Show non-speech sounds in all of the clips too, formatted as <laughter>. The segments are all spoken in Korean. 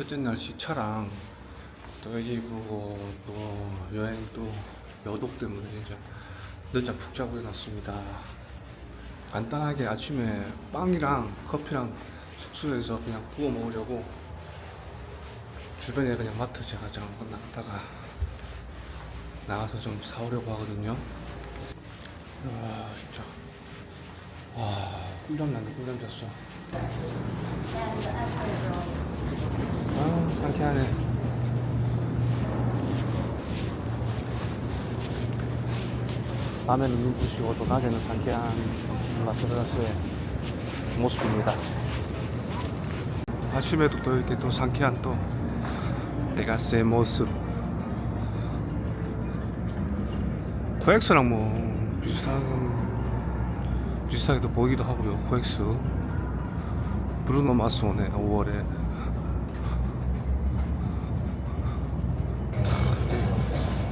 첫째 날 시차랑 또 여기 보고 또 여행 또 여독 때문에 진짜 늦잠 푹 자고 일어났습니다. 간단하게 아침에 빵이랑 커피랑 숙소에서 그냥 구워 먹으려고 주변에 그냥 마트 제가 잠깐 나갔다가 나가서 좀 사오려고 하거든요. 와 진짜 와 꿀잠 난다 꿀잠 잤어. 아 상쾌하네. 밤에는 눈부시고 또 낮에는 상쾌한 라스베가스의 모습입니다. 아침에도 또 이렇게 또 상쾌한 또 베가스의 모습. 코엑스랑 뭐 비슷한 비슷하게도 보이기도 하고요. 코엑스. 브루노 마스 오네 5월에.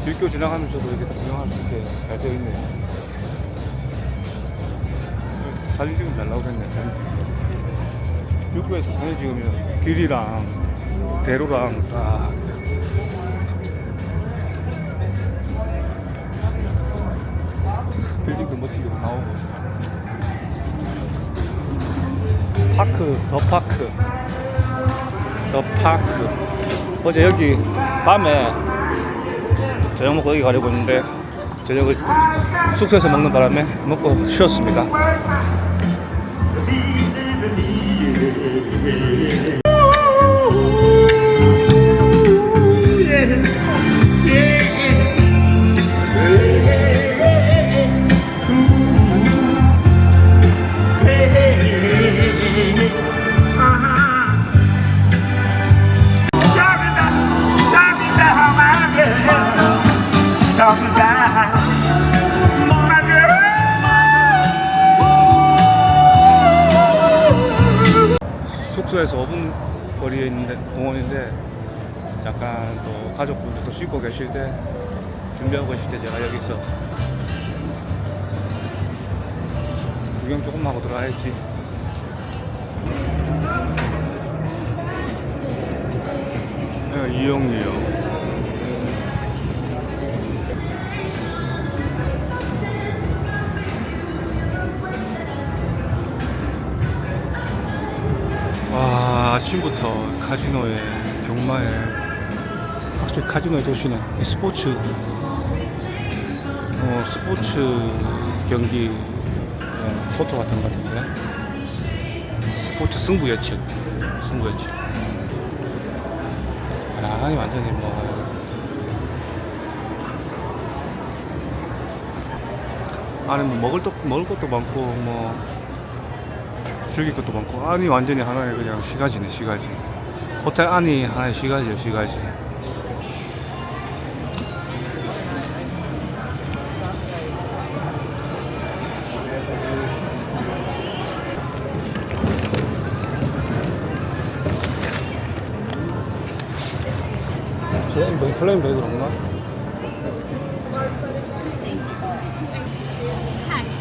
길교 지나가면서도 이렇게 다 구경할 수 있게 잘 되어 있네요. 사진 찍으면 잘 나오겠네. 사진. 육구에서 사진 찍으면 길이랑 대로랑 다 빌딩도 멋지게 나오고 파크 더 파크 더 파크 어제 여기 밤에 저녁 먹고 여기 가려고 했는데 저녁을 숙소에서 먹는 바람에 먹고 쉬었습니다 씻고 계실 때 준비하고 계실 때 제가 여기서 구경 조금 하고 들어가야지. 네, 이용이요. 와 아침부터 카지노에 경마에 확실히 카지노의 도시는 이 스포츠 어 스포츠 경기 어, 토토 같은 것 같은데 스포츠 승부 예측 승부 예측. 아니 완전히 뭐. 안에 뭐 먹을 것 먹을 것도 많고 뭐. 즐길 것도 많고 안이 완전히 하나의 그냥 시가지네 시가지. 호텔 안이 하나의 시가지요 시가지 저 플레인 베이그로구나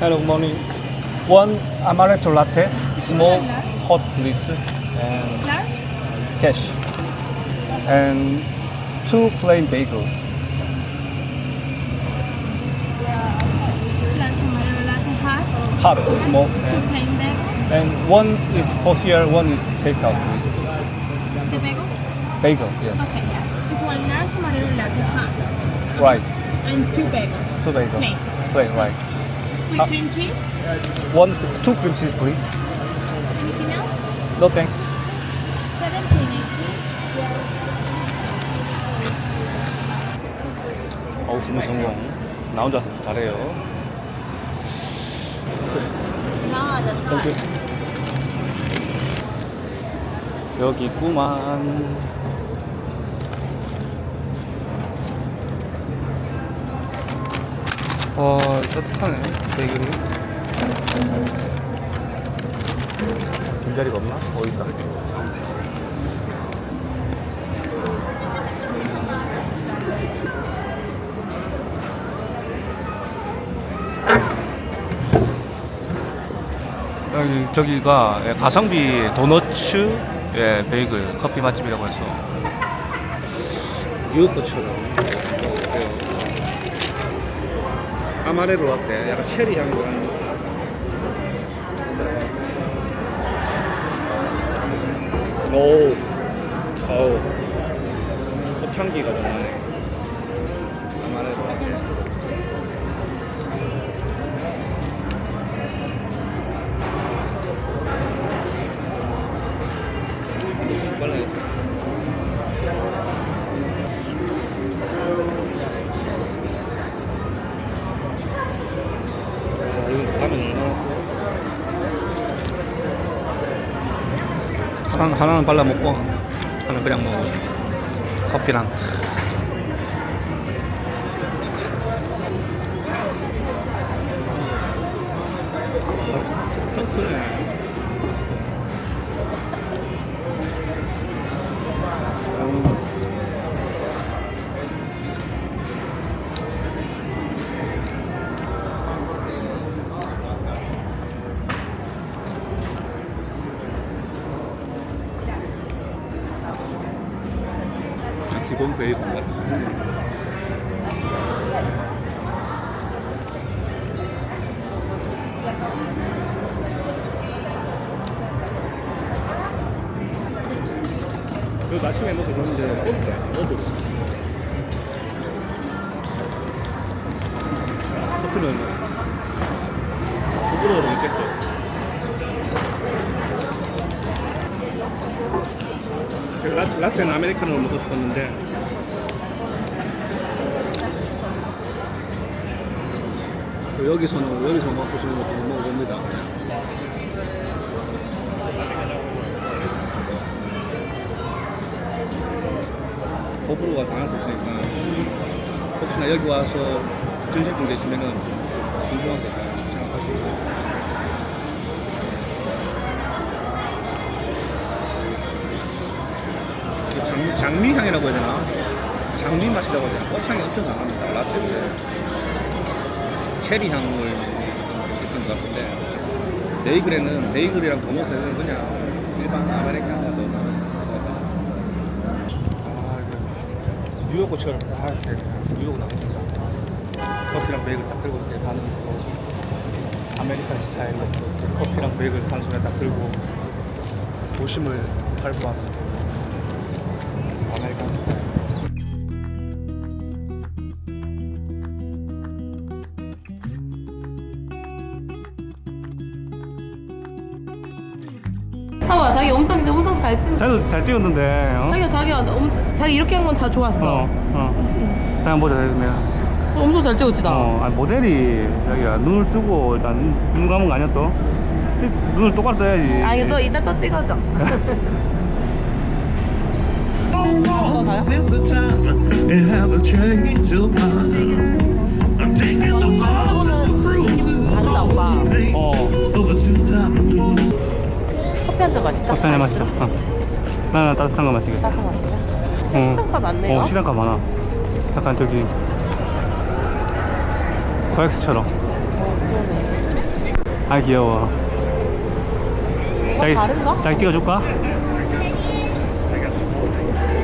Hello, good morning. One amaretto latte, small, hot, please, and Large? cash. And two plain bagel. Large amaretto latte hot? Hot, small, Two and, plain bagel? and one is for here, one is takeout, please. The bagel? Bagel, yeah. Okay, Amaretto latte hot. Right, And two bagels. two bagel. Plain. Plain, right. With Ah. cream cheese? One, two cream cheese, please. Anything else? No thanks. Seventeen eighteen. 어우, 주문 성공. 나 혼자 잘해요. No, that's 땡큐. 여기 있구만. 와, 따뜻하네, 베이글이. 빈자리가 없나? 어디 있다. 여기 저기가 가성비 도너츠 예, 베이글 커피 맛집이라고 해서 뉴욕 것처럼 아마레로 왔대. 약간 체리 향이 나는. 오, 어우, 꽃향기가 좀 나네. 아마레로 왔대. 하나, 하나는 발라 먹고 하나는 그냥 먹어 커피랑 기본 베이컨 같은 그 아침에 먹어 그런데 어때? 어디? 커피는 부드러워 먹겠어. 라, 라떼는 아메리카노를 먹고 싶었는데 그 여기서는 여기서 싶은 것도 못 먹어봅니다. 호불호가 있으니까 혹시나 여기 와서 드실 분 계시면은 궁금하게 생각하시고 그 장, 장미 향이라고 해야 되나? 장미 맛이라고 해야 되나? 꽃향이 엄청 강합니다. 라떼인데 체리 향을 느낀 것 같은데 베이글에는 베이글이랑 도넛에는 그냥 일반 것 같아요. 아, 이거 뉴욕 것처럼 다 이렇게 뉴욕 나옵니다. 커피랑 베이글 딱 들고 이렇게 가는 거. 아메리칸 스타일로 커피랑 베이글 한 손에 딱 들고 도심을 발부 잘 찍. 자기도 잘 찍었는데, 어? 자기가 자기가 엄청 자기 이렇게 한 건 다 좋았어. 어, 어. 자, 한번 보자, 내가. 엄청 잘 찍었지 나. 어, 아니, 모델이 자기가 눈을 뜨고 일단 눈, 눈 감은 거 아니야 또? 눈을 똑바로 떠야지. 아 이거 또 이따 또 찍어줘. <laughs> Since the time and have a change of mind. I'm taking the balls and the bruises 다르다 오빠. 어, over two times. 커피 한잔 맛있다. 커피 한잔 마시자. 어. 나는 따뜻한 거 마시게. 따뜻한 거 마실래? 진짜 식당가 많네요. 어, 시간가 많아. 약간 저기 코엑스처럼. 아 귀여워. 자기 다른가? 자기 찍어줄까?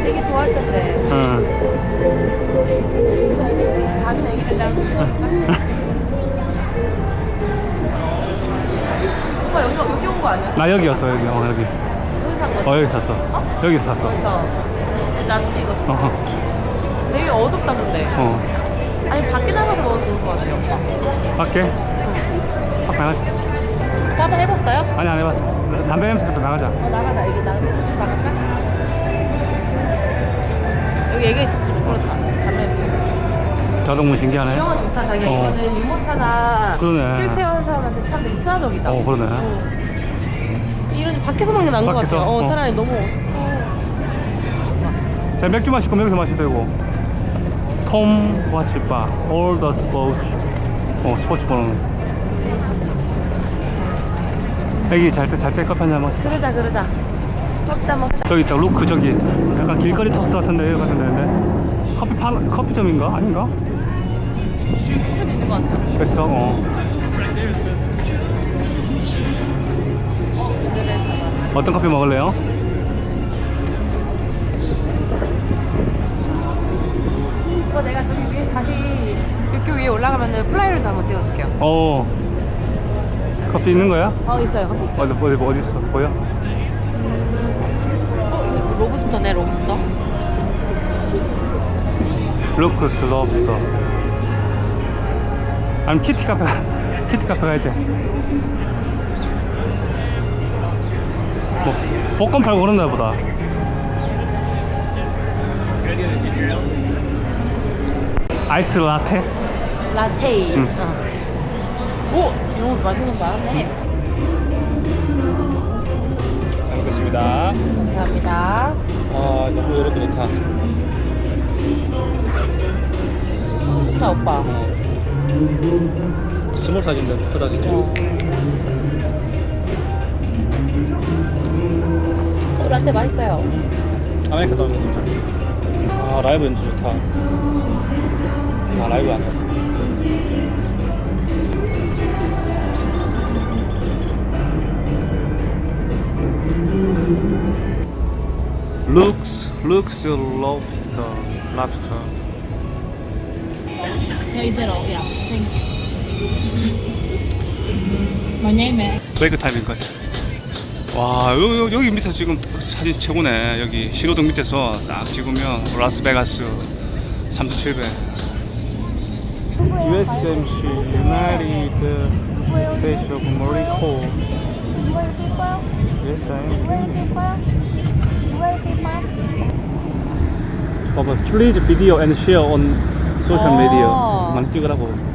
되게 좋아할 텐데. 응. 다른 애기들이랑 찍어줄까? <laughs> 오빠 여기가 여기 온 거 아니야? 나 여기. 어 여기. 여기 산 거지? 어 여기 샀어. 여기 샀어. 나치 익었어. 어. 되게 어둡다 근데. 어. 아니 밖에 나가서 먹어도 좋을 것 같아 오빠. 밖에? 밖에 나가자. 오빠 한번 해봤어요? 아니 안 해봤어. 담배 냄새 때문에 나가자. 어 나가자 여기 나가자 나갈까? 여기 애기 있어서 좀 그렇다 담배 있어 자동문 신기하네. 이 영화 좋다 자기가 어. 이거는 유모차나 그러네. 휠체어 사람한테 참 되게 친화적이다 어, 그러네. 이런 밖에서 먹는 게 나은 것 밖에서? 같아요 어, 어. 차라리 너무 자 맥주 마실 거면 여기서 마셔도 되고. 톰 와치바 All the Sports. 어 스포츠 보는. 잘때 잘때 커피 한잔 마시. 그러자 그러자 먹자 먹자 저기 있다 루크 저기 약간 길거리 토스트 같은데 여기 같은 데인데 커피 파 커피점인가 아닌가? 됐어 어. 어떤 커피 먹을래요? 이거 내가 저기 위에 다시 육교 위에 올라가면은 플라이로도 한번 찍어줄게요. 어. 커피 있는 거야? 어 있어요. 커피 있어요. 어디 어디 어디 있어? 보여? 음, 로브스터네 로브스터. 루크스 러브스터. 아니 키티 카페 키티 카페 가야 돼. 뭐 복권 팔고 그런다 보다. 아이스 라테? 라테이. 응. 어. 오 이런 거 맛있는 거 많네. 잘 먹겠습니다. 감사합니다. 아 너무 이렇게 좋다. 좋다 오빠. 스몰 사진인데 크다 진짜. 어, 라떼 맛있어요. 아메리카노 진짜. 아 라이브 연주 좋다. 아 라이브 안 돼. Looks looks lobster lobster. No, is it all? Yeah. Thank you. My name is. 브레이크 타임인 것 같아. 와 여기, 여기- 여기 밑에 지금 사진 최고네. 여기 신호등 밑에서 딱 찍으면 라스베가스 3,700. USMC United States of Morocco. Yes, I am seeing. 봐봐, please video and share on social media. 어. 많이 찍으라고.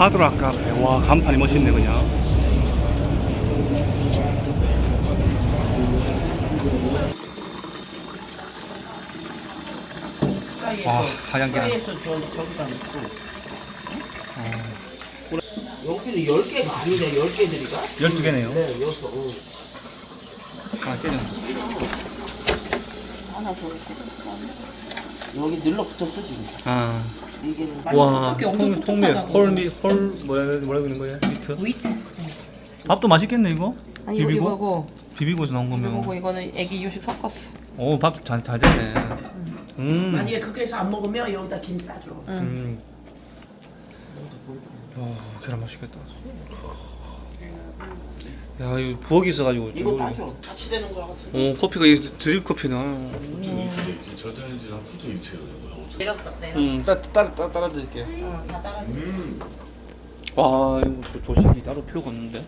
하드락 카페. 와 간판이 멋있네 그냥. 아 하얀 계란. 여기는 10개가 아니네, 10개들이가? 12개네요. 네, 여섯. 어. 아 깨져. 여기 늘러 붙었어, 지금. 아. 이게 와 통, 통밀 홀미 홀 뭐라 뭐라 그러는 거야? 미트. 위트. 밥도 맛있겠네 이거. 아니 이거 비비고? 이거고 비비고서 나온 이거고 거면. 이거는 애기 유식 섞었어. 오 밥 잘 잘 됐네. 음. 만약에 그렇게 해서 안 먹으면 여기다 김 싸줘. 음. 어, 계란 맛있겠다. 야, 이거 부엌이 있어가지고. 이거 좀- 따줘. 같이 되는 거 같은데. 어, 커피가 이 드립 커피나. 내렸어 내렸어. 음, 따, 따, 따, 따라 드릴게. 어, 다 따라. 와, 이거 조- 조식이 따로 필요가 없는데.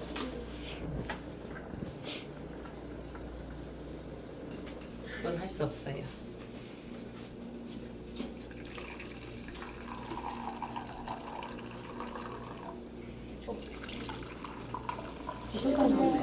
그건 할 수 없어요. Спасибо.